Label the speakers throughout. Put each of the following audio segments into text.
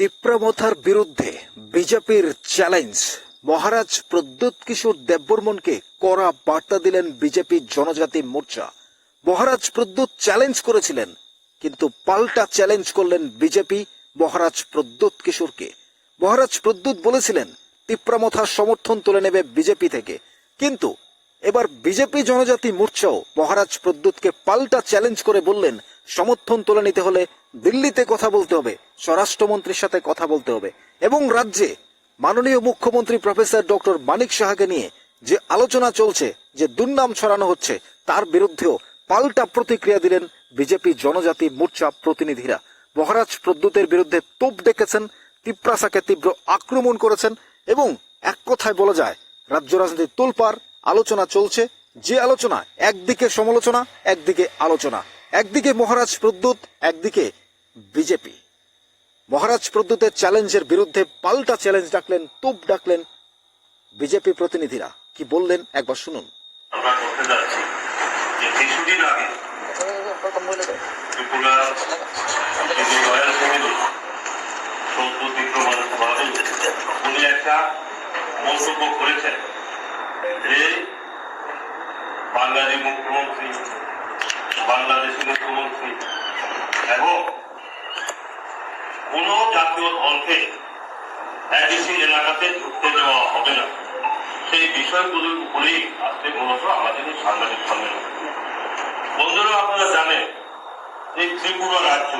Speaker 1: তিপ্রামথার বিরুদ্ধে বিজেপির চ্যালেঞ্জ। মহারাজ প্রদ্যুৎ কিশোর দেববর্মনকে কড়া বার্তা দিলেন বিজেপি জনজাতি মোর্চা। মহারাজ প্রদ্যুৎ চ্যালেঞ্জ করেছিলেন, কিন্তু পাল্টা চ্যালেঞ্জ করলেন বিজেপি মহারাজ প্রদ্যুৎ কিশোরকে। মহারাজ প্রদ্যুৎ বলেছিলেন, তিপ্রামথার সমর্থন তুলে নেবে বিজেপি থেকে। কিন্তু এবার বিজেপি জনজাতি মোর্চাও মহারাজ প্রদ্যুৎকে পাল্টা চ্যালেঞ্জ করে বললেন, সমর্থন তুলে নিতে হলে দিল্লিতে কথা বলতে হবে, স্বরাষ্ট্রমন্ত্রীর সাথে কথা বলতে হবে। এবং রাজ্যে মাননীয় মুখ্যমন্ত্রী প্রফেসর ডক্টর মানিক সাহাকে নিয়ে যে আলোচনা চলছে, যে দুর্নাম ছড়ানো হচ্ছে, তার বিরুদ্ধেও পাল্টা প্রতিক্রিয়া দিলেন বিজেপি জনজাতি মোর্চা প্রতিনিধিরা। মহারাজ প্রদ্যুতের বিরুদ্ধে তোপ ডেকেছেন, তিপ্রাসাকে তীব্র আক্রমণ করেছেন এবং এক কথায় বলা যায়, রাজ্য রাজনীতির তোলপার আলোচনা চলছে। যে আলোচনা, একদিকে সমালোচনা, একদিকে আলোচনা। একদিকে মহারাজ প্রদ্যুৎ একদিকে বিজেপি। মহারাজ প্রদ্যুতের চ্যালেঞ্জের বিরুদ্ধে পাল্টা চ্যালেঞ্জ ডাকলেন, তোপ ডাকলেন বিজেপি প্রতিনিধিরা। কি বললেন? একবার শুনুন।
Speaker 2: উনি একটা মন্তব্য করেছেন। যে বাঙালি মুখ্যমন্ত্রী, বাংলাদেশি মুখ্যমন্ত্রী এবং কোন জাতীয় দলকে এডিসি এলাকাতে ঢুকতে দেওয়া হবে না। সেই বিষয়গুলোর উপরেই আজকে মূলত আমাদের সাংবাদিক সম্মেলন। বন্ধুরা, আপনারা জানেন এই ত্রিপুরা রাজ্য,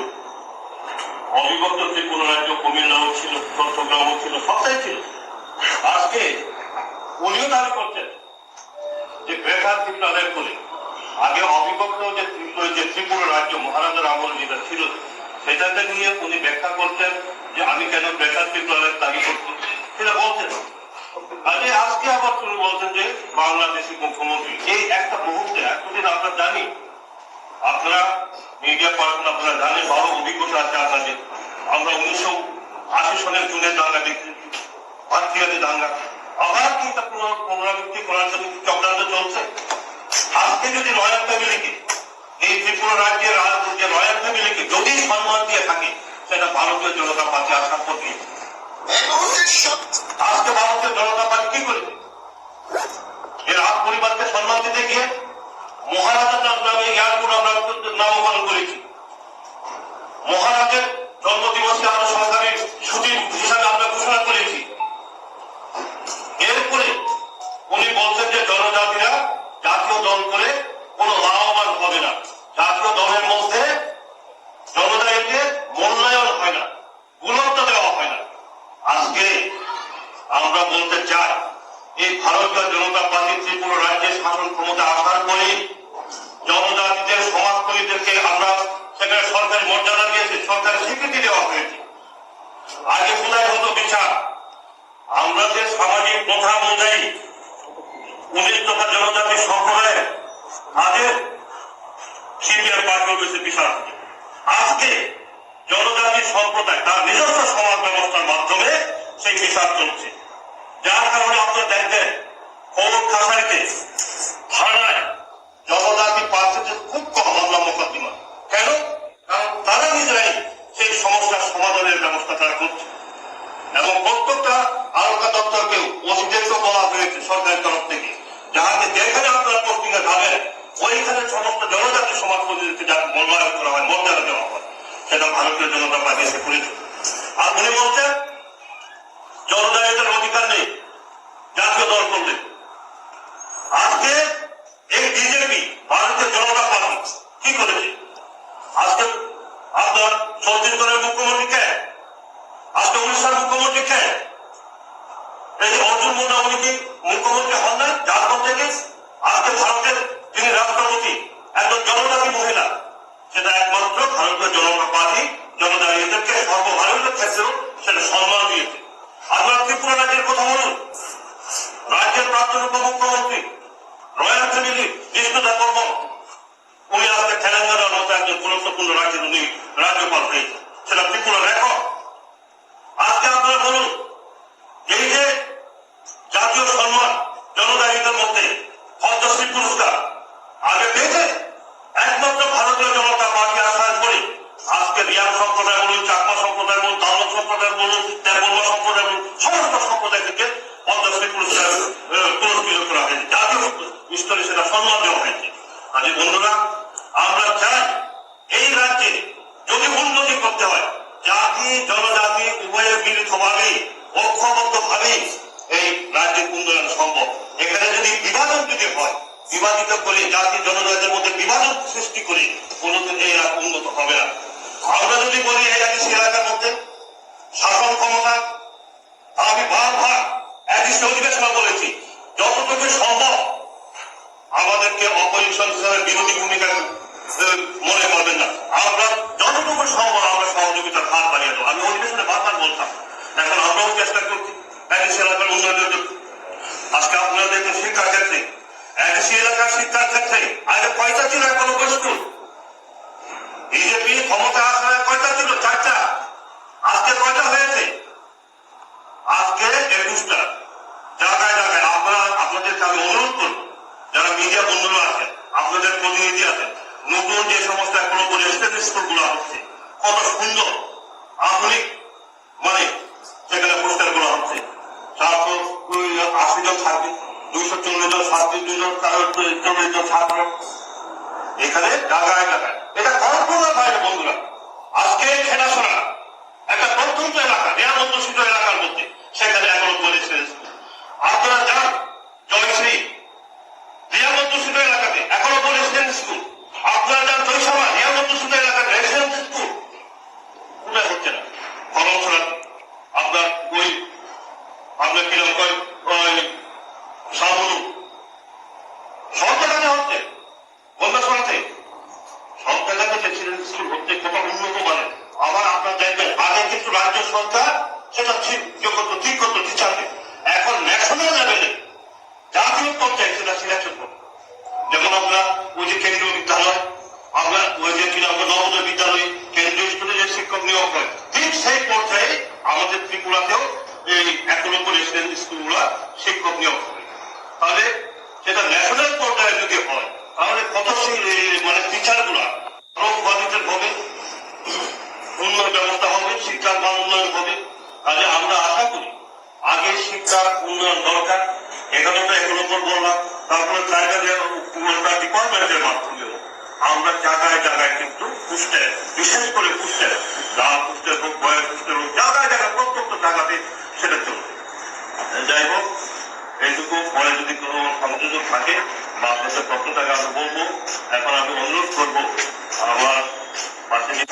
Speaker 2: অবিভক্ত ত্রিপুরা রাজ্য কুমিল্লাও ছিল, চট্টগ্রামও ছিল, সবটাই ছিল। আজকে উনিও দাবি করছেন যে বেকার ত্রিপুরাদের করে আগে অবিভক্ত যে যে ত্রিপুরা রাজ্য মহারাজার আমল যেটা ছিল, সেটাকে নিয়ে উনি ব্যাখ্যা করতেন যে আমি কেন বেকার ত্রিপুরাদের দাবি করছি সেটা বলতেন আজকে আজকে আবার তিনি বলছেন যে বাংলাদেশি মুখ্যমন্ত্রী। এই একটা মুহূর্তে, এতদিন আমরা জানি, আপনারা মিডিয়া পার্সন আপনারা জানেন ভালো অভিজ্ঞতা আছে আপনাদের। আমরা উনিশশো আশি সনের জুনে দাঙ্গা দেখেছি। ভারতীয়দের দাঙ্গা। আবার পুনরাবৃত্তি করার জন্য চক্রান্ত চলছে? আজকে যদি রয়্যাল ফ্যামিলিকে এই ত্রিপুরা রাজ্যের যে রয়্যাল ফ্যামিলিকে যদি সম্মান দিয়ে থাকে, সেটা ভারতীয় জনতা পার্টি করবে আজকে ভারতীয় জনতা পার্টি কি এর পরিবারকে সম্মান দিতে গিয়ে মহারাজার নামে এয়ারপোর্ট আমরা নামকরণ করেছি। মহারাজের জন্মদিবসে আমরা সরকারি ছুটি হিসাবে আমরা ঘোষণা করেছি। উনি বলছেন যে জনজাতিরা জাতীয় দল করে কোনো লাভবান হবে না। জাতীয় দলের মধ্যে জনজাতিকে মূল্যায়ন হয় না গুরুত্ব দেওয়া হয় না। আজকে আমরা বলতে চাই, এই ভারতীয় জনতা পার্টি ত্রিপুরা রাজ্যের শাসন ক্ষমতা আসার পরে জনজাতিদের সমাজকর্মীদেরকে আমরা সেখানে সরকারি মর্যাদা দিয়েছি, সরকারি স্বীকৃতি দেওয়া হয়েছে। আগে কোথায় হতো বিচার? আমরা যে সামাজিক প্রথা অনুযায়ী উনিশ তথা জনজাতি সম্প্রদায়ের আগে সিনিয়র পার্টি বিচার আজকে জনজাতি সম্প্রদায়, তার নিজস্ব সমাজ ব্যবস্থার মাধ্যমে সেই বিচার চলছে। যার কারণে আপনারা দেখবেন কোর্ট কাছারিতে থানায় জনজাতি পার্সেন্টেজ খুব কম মামলা মোকদ্দমা। কেন? কারণ তারা নিজেরাই সেই সমস্যার সমাধানের ব্যবস্থা তারা করছে। এবং প্রত্যেকটা আলোকা দপ্তরকেও ওসিদেরকেও বলা হয়েছে সরকারের তরফ থেকে। ওইখানে সমস্ত জনজাতি সমাজ প্রতিনিধিকে যা মূল্যায়ন করা হয় মর্যাদা দেওয়া হয়, সেটা ভারতীয় জনতা পার্টি এসে করেছে। আর উনি বলছেন জনজাতিদের অধিকার নেই, জাতীয় দল করলে আজকে এই বিজেপি, ভারতীয় জনতা পার্টি, কি করেছে? আজকে আপনার ছত্তিশগড়ের মুখ্যমন্ত্রী কে? আজকে উড়িষ্যার মুখ্যমন্ত্রী কে? এই অর্জুন মোদা উনি কি মুখ্যমন্ত্রী হন না? ঝাড়খণ্ড থেকে আজকে ভারতের যিনি রাষ্ট্রপতি, একজন জনজাতি মহিলা। সেটা একমাত্র ভারতীয় জনতা পার্টি জনজাতিদেরকে সর্বভারতীয় ক্ষেত্রেও সেটা সম্মান দিয়েছে। আপনার ত্রিপুরা রাজ্যের কথা বলুন। রাজ্যের প্রাক্তন উপমুখ্যমন্ত্রী, রয়্যাল ফ্যামিলি বিষ্ণুদা কর্ম উনি আজকে তেলেঙ্গানার মতো একজন গুরুত্বপূর্ণ রাজ্যের উনি রাজ্যপাল আজ বন্ধুরা, আমরা চাই এই রাজ্যে যদি উন্নতি করতে হয়, জাতি, জনজাতি উভয়ের মিলিতভাবে ঐক্যবদ্ধ ভাবে এই রাজ্যের উন্নয়ন সম্ভব। এখানে যদি বিভাজন যদি হয়, বিভাজিত করে জাতি, জনজাতির মধ্যে বিভাজন সৃষ্টি করে, কোনোদিন এই উন্নত হবে না। আমরা যদি বলি এই আদিবাসী এলাকার মধ্যে, শাসন ক্ষমতা, আমি বারবার একই অধিবেশনে বলেছি, যতটুকু সম্ভব আমাদেরকে অপোজিশন হিসাবে বিরোধী ভূমিকা মনে করবেন না। আমরা যতটুকু সম্ভব আমরা সহযোগিতার হাত বাড়িয়ে দেবো। আমি অধিবেশনে বারবার বলতাম। এখন আমরাও চেষ্টা করছি। একই এলাকার উন্নয়নের জন্য। আজকে আপনারা দেখুন শিক্ষার ক্ষেত্রে, একই এলাকার শিক্ষার ক্ষেত্রে আগে কয়টা ছিল এখনও স্কুল বিজেপি ক্ষমতা আসার কয়টা ছিল? চারটা। আজকে কয়টা হয়েছে? আজকে একুশটা। জায়গায় জায়গায় আপনারা আপনাদেরকে আমি অনুরোধ করব। যারা মিডিয়া বন্ধুরা আছেন, আপনাদের প্রতিনিধি আছেন, নতুন যে সমস্ত এখনও করে স্কুলগুলো হচ্ছে, কত সুন্দর, আধুনিক মানে সেখানে প্রস্তারগুলো হচ্ছে। চারশো আশি জন ছাত্রী, দুইশো চল্লিশ জন ছাত্রী দুজন চল্লিশ জন ছাত্র। এখানে জায়গায় জায়গায় এটা কল্পনার বাইরে বন্ধুরা আজকে খেলাশোনা একটা প্রত্যন্ত এলাকা নিরাপত্তশীত এলাকার মধ্যে সেখানে এখনও করেছিলেন আপনারা যান জয়শ্রী নিরাপত্তশীত এলাকাতে এখনও করেছিলেন স্কুল আপনারা যান জয়সভা নিরাপত্তশীত এলাকাতে রেসিডেন্স স্কুল কোথায় হচ্ছে না খরচ ছাড়া আপনার ওই আপনার কীরকম কয় ওই সামরু সব জায়গাতে হচ্ছে বন্ধা শোনাতে সব জায়গাতে রেসিডেন্স স্কুল হচ্ছে কত উন্নত মানে আবার আপনার দেখবেন আগে কিন্তু রাজ্য সরকার সেটা ঠিক করতো ঠিক করতো টিচারকে এখন ন্যাশনাল লেভেলে জাতীয় পর্যায়ে সেটা সিলেকশন করতো যেমন আমরা ওই যে কেন্দ্রীয় বিদ্যালয়, আমরা ওই যে কিনা আমরা নবোদয় বিদ্যালয়, কেন্দ্রীয় স্কুলে যে শিক্ষক নিয়োগ হয়, ঠিক সেই পর্যায়ে আমাদের ত্রিপুরাতেও এই এক নম্বর স্কুলগুলা শিক্ষক নিয়োগ হবে। তাহলে সেটা ন্যাশনাল পর্যায়ে যদি হয়, তাহলে কত মানে টিচারগুলা আরও কোয়ালিটির হবে? উন্নয়ন ব্যবস্থা হবে শিক্ষার মান উন্নয়ন হবে। তাহলে আমরা আশা করি আগে শিক্ষার উন্নয়ন দরকার। এখানে তো এক নম্বর বললাম তারপরে ট্রাইবাল ডিপার্টমেন্টের মাধ্যমে আমরা জায়গায় জায়গায় কিন্তু পুষ্টের বিশেষ করে পুষ্টের ডাল পুষ্টের হোক বয়ের পুষ্টের হোক, জায়গায় জায়গায় প্রত্যেকটা জায়গাতে সেটা চলবে। যাই হোক, এইটুকু। পরে যদি কোনো সংযোজন থাকে, বা আপনাদের প্রশ্নটাকে আমি বলব, এখন আমি অনুরোধ করব, আমার
Speaker 3: প্রথমে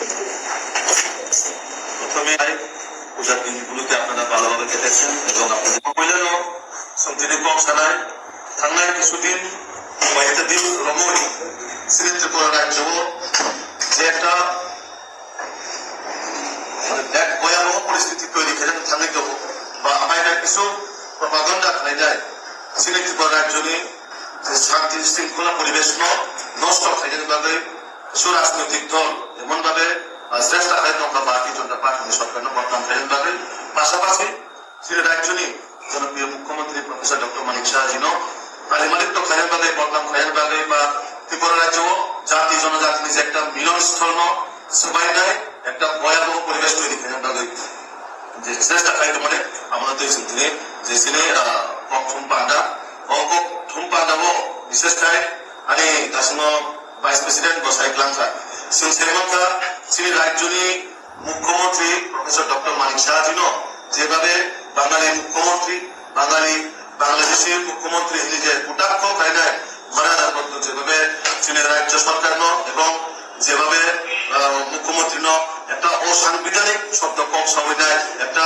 Speaker 3: পূজার দিনগুলোতে আপনারা ভালোভাবে কেটেছেন এবং আপনাদের কইলেনও সন্তিনি থাংনায় কিছুদিন দিন রমণী শ্রী ত্রিপুরা রাজ্য যে একটা মানে এক ভয়াবহ পরিস্থিতি তৈরি করে থানিত বা আমাদের কিছু প্রপাগণ্ডা খাই যায়। শ্রী ত্রিপুরা রাজ্যনি যে শান্তি, শৃঙ্খলা, পরিবেশ নষ্ট খাইজেন ভাবে কিছু রাজনৈতিক দল এমন ভাবে শ্রেষ্ঠ খাদ্য আমরা ভারতীয় জনতা পার্টি সরকার বর্তমান খাইজেন ভাবে পাশাপাশি শ্রী রাজ্যনি জনপ্রিয় মুখ্যমন্ত্রী প্রফেসর ডক্টর মানিক শাহজিন বা ত্রিপুরা রাজ্য জাতি জনজাতি নিজে একটা মিলনস্থল সবাই নাই একটা ভয়াবহ পরিবেশ তৈরি ভাবে যে শ্রেষ্ঠ খাদ্য মানে আমাদের দুই দিনে যে সিনে কক পান্ডা ও কক থুম পান্ডাবো বিশেষ খাই ভাইস প্রেসিডেন্ট গসাই ক্লাংখা সিং সেমন্তা শ্রী রাজ্যনি মুখ্যমন্ত্রী প্রফেসর ডক্টর মানিক শাহজিনো যেভাবে বাঙালি মুখ্যমন্ত্রী, বাঙালি বাংলাদেশের মুখ্যমন্ত্রী নিজে কুটাক্ষ কায়দায় মারাদা করতো যেভাবে চীনের রাজ্য সরকার ন এবং যেভাবে মুখ্যমন্ত্রী ন একটা অসাংবিধানিক শব্দ কম সংবিধান একটা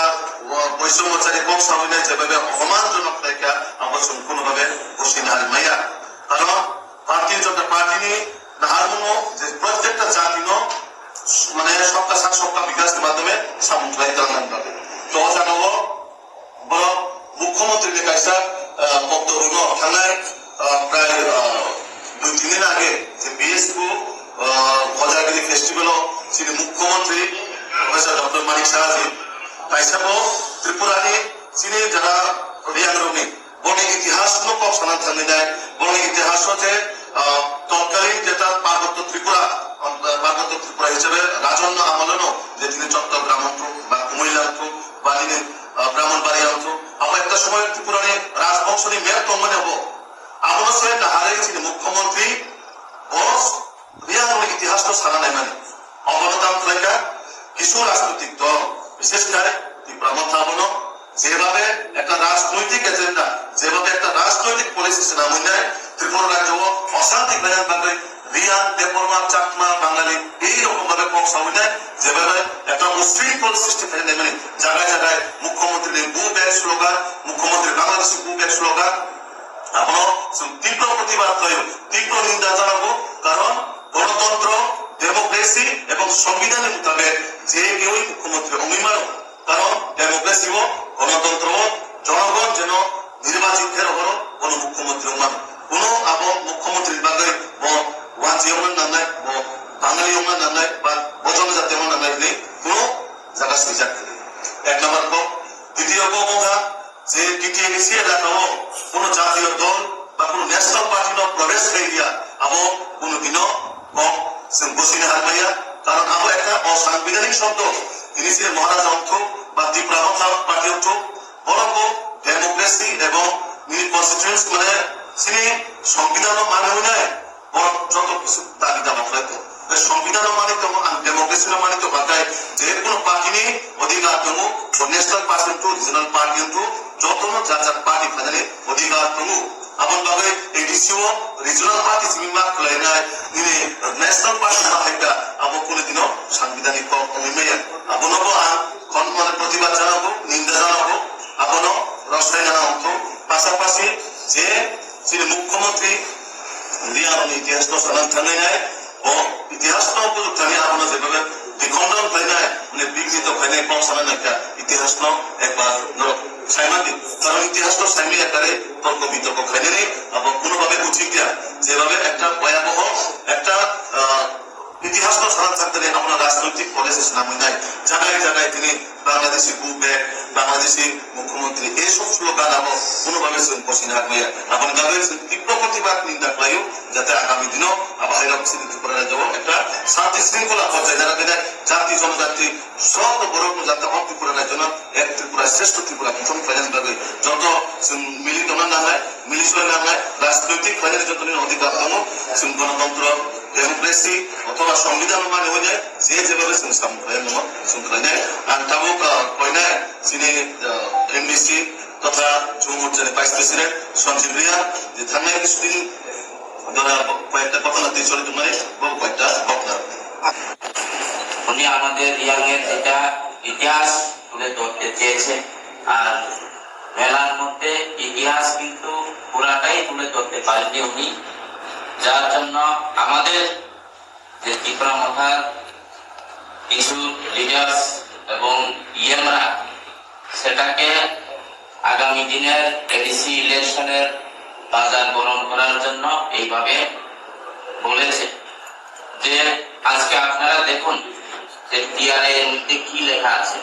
Speaker 3: বৈষম্যচারী কম সংবিধান যেভাবে অপমানজনক তাইকা আমার সম্পূর্ণভাবে বসি নাহার মাইয়া। কারণ, ভারতীয় জনতা পার্টি নি যে প্রত্যেকটা জাতি মানে সবকা সাথ সবকা বিকাশের মাধ্যমে সামুদ্রিক দলমান পাবে। তো জানাব, বড় মুখ্যমন্ত্রী কাইসা বক্তব্য থানায় প্রায় দুই তিন দিন আগে যে বিএসপু খজাগিরি ফেস্টিভ্যাল শ্রী মুখ্যমন্ত্রী, প্রফেসর ডক্টর মানিক সাহাজি কাইসাব ত্রিপুরানি চিনি যারা রিয়াগ্রমী বনে ইতিহাস কক সনান থানি দেয় বনে ইতিহাস হচ্ছে পার্বত্য ত্রিপুরা হিসেবে রাজন্য আমলেনও যে তিনি চট্টগ্রাম বা কুমিল্লা ini ব্রাহ্মণবাড়িয়া হতো আবার একটা সময় ত্রিপুরারে রাজবংশনী মেয়ের তম্মানে হব। আবার সে হারে ছিল মুখ্যমন্ত্রী, বস রিয়াঙ্গনের ইতিহাস তো সারা নাই মানে। অবনতাম লেখা কিছু রাজনৈতিক দল, বিশেষ করে ত্রিপুরা মন্ত্রাবন যেভাবে একটা রাজনৈতিক এজেন্ডা যেভাবে একটা রাজনৈতিক পলিসি নাম নেয় ত্রিপুরা রাজ্য অশান্তি বেড়ান বাংলা রিয়াদ দেবর্মা চাকমা বাঙালি এইরকম ভাবে কনসার্ন নেয় যেভাবে একটা উশৃঙ্খল সৃষ্টি হয়ে মানে নেমে জায়গায় জায়গায় মুখ্যমন্ত্রী বু ব্যাগ স্লোগান মুখ্যমন্ত্রী বাংলাদেশি বু ব্যাগ স্লোগান আমরা তীব্র প্রতিবাদ করি, তীব্র নিন্দা জানাব। কারণ গণতন্ত্র, ডেমোক্রেসি এবং সংবিধানের মোতাবেক যে কেউই মুখ্যমন্ত্রী অভিমান কারণ ডেমোক্রেসি হোক গণতন্ত্র হোক জনগণ যেন নির্বাচিত হল কোন মুখ্যমন্ত্রী অভিমান কোন আবহ মুখ্যমন্ত্রীর বাগায় ব অভিমান নান্নাই ব বাঙালি অভিমান নান্নাই বা বজন জাতি অভিমান নান্নাই নেই কোন জায়গা সুইজার এক নম্বর ক দ্বিতীয় ক কথা যে টিটিএমসি এলাকাও কোন জাতীয় দল বা কোন ন্যাশনাল পার্টির প্রবেশ এরিয়া আবো কোনদিনও কম বসিনে হারমাইয়া কারণ আবো একটা অসাংবিধানিক শব্দ। তিনি সে মহারাজ অর্থ বা ত্রিপুরা পার্টি অর্থ। বরং ডেমোক্রেসি এবং কনস্টিটিউন্স মানে তিনি সংবিধান মানে নয় যত কিছু দাবা করে সংবিধান মানিত ডেমোক্রেসি মানিত বাতায় যে কোনো পার্টি নেই অধিকার দমু ন্যাশনাল পার্টি টু রিজনাল পার্টি টু যতনো যা যা পার্টি ফাদালে অধিকার দমু আপন ভাবে এডিসিও রিজনাল পার্টি সিমিমা খলাই নাই নিনে ন্যাশনাল পার্টি মাহাইকা আবো কোনো দিনও সাংবিধানিক অমিমেয়া আপনবো আন খন মানে প্রতিবাদ জানাব নিন্দা জানাব আপন রসায়ন জানাব পাশাপাশি যে মুখ্যমন্ত্রী আপনি ইতিহাসটা সালাম থানে যায় ও ইতিহাসটা উপযুক্ত থানে আপনার যেভাবে বিখণ্ডন হয়ে যায় মানে বিঘ্নিত হয়ে যায় কম সালাম একটা ইতিহাসটা একবার সাইমা দিন কারণ ইতিহাসটা সাইমি আকারে তর্ক বিতর্ক খাইলেনি এবং কোনোভাবে উচিত যেভাবে একটা ভয়াবহ একটা আহ, ইতিহাসটা সারা থাকতে আমরা রাজনৈতিক পলিসি নাম নাই। জায়গায় জায়গায় তিনি বাংলাদেশি গ্রুপ বাংলাদেশি মুখ্যমন্ত্রী এইসব স্লোগান আবো কোনোভাবে পশ্চিম রাখবে আপনি তাদের তীব্র প্রতিবাদ নিন্দা করাইও যাতে আগামী দিনও আবার এরকম স্থিতি করে যাব একটা শান্তি শৃঙ্খলা পর্যায়ে যারা কিনা জাতি জনজাতি সব বড় যাতে অ ত্রিপুরার জন্য এক ত্রিপুরা শ্রেষ্ঠ ত্রিপুরা প্রথম ফাইন্যান্স ভাবে। যত মিলিত না হয় মিলিত না হয় রাজনৈতিক ফাইন্যান্স যত অধিকার গণতন্ত্র ডেমোক্রেসি অথবা সংবিধান মানে যায় যে যেভাবে সংখ্যায় আর তাবুক কয়না যিনি এমবিসি তথা যুব মোর্চার ভাইস প্রেসিডেন্ট সঞ্জীব রিয়া, যে থানায় কিছুদিন ধরা কয়েকটা কথা না চলে তোমার কয়েকটা বক্তা
Speaker 4: উনি আমাদের ইয়াংয়ের যেটা ইতিহাস তুলে ধরতে চেয়েছে আর মেলার মধ্যে ইতিহাস কিন্তু পুরাটাই তুলে ধরতে পারেননি উনি। যার জন্য আমাদের যে ত্রিপুরা মাথার কিছু লিডার্স এবং ইএমরা সেটাকে আগামী দিনের এডিসি ইলেকশনের বাজার গরম করার জন্য এইভাবে বলেছে। যে আজকে আপনারা দেখুন যে টিআরএ এর মধ্যে কি লেখা আছে।